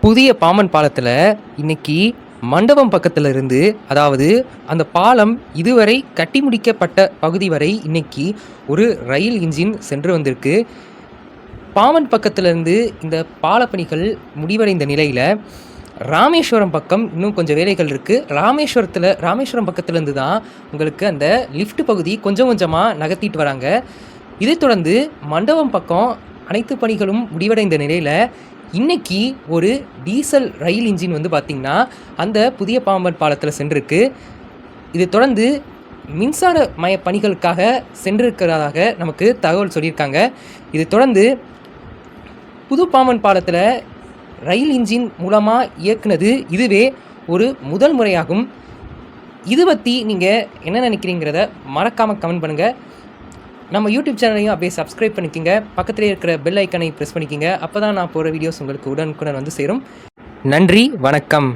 புதிய பாம்பன் பாலத்தில் இன்னைக்கு மண்டபம் பக்கத்துல இருந்து அதாவது அந்த பாலம் இதுவரை கட்டி முடிக்கப்பட்ட பகுதி வரை இன்னைக்கு ஒரு ரயில் இன்ஜின் சென்று வந்திருக்கு. பாம்பன் பக்கத்திலிருந்து இந்த பாலப்பணிகள் முடிவடைந்த நிலையில் ராமேஸ்வரம் பக்கம் இன்னும் கொஞ்சம் வேலைகள் இருக்குது ராமேஸ்வரத்தில் ராமேஸ்வரம் பக்கத்துலேருந்து தான் உங்களுக்கு அந்த லிஃப்ட் பகுதி கொஞ்சம் கொஞ்சமாக நகர்த்திட்டு வராங்க. இதைத் தொடர்ந்து மண்டபம் பக்கம் அனைத்து பணிகளும் முடிவடைந்த நிலையில் இன்னைக்கு ஒரு டீசல் ரயில் இன்ஜின் வந்து பார்த்திங்கன்னா அந்த புதிய பாம்பன் பாலத்தில் சென்றிருக்கு. இது தொடர்ந்து மின்சார மய பணிகளுக்காக சென்றிருக்கிறதாக நமக்கு தகவல் சொல்லியிருக்காங்க. இது தொடர்ந்து புது பாம்பன் பாலத்தில் ரயில் இன்ஜின் மூலமாக இயக்குனது இதுவே ஒரு முதல் முறையாகும். இது பற்றி நீங்கள் என்ன நினைக்கிறீங்கிறத மறக்காமல் கமெண்ட் பண்ணுங்கள் நம்ம யூடியூப் சேனலையும் அப்படியே சப்ஸ்கிரைப் பண்ணிக்கிங்க. பக்கத்துலேயே இருக்கிற பெல் ஐக்கனை ப்ரெஸ் பண்ணிக்கோங்க. அப்போ தான் நான் போகிற வீடியோஸ் உங்களுக்கு உடனுக்குடன் வந்து சேரும். நன்றி வணக்கம்.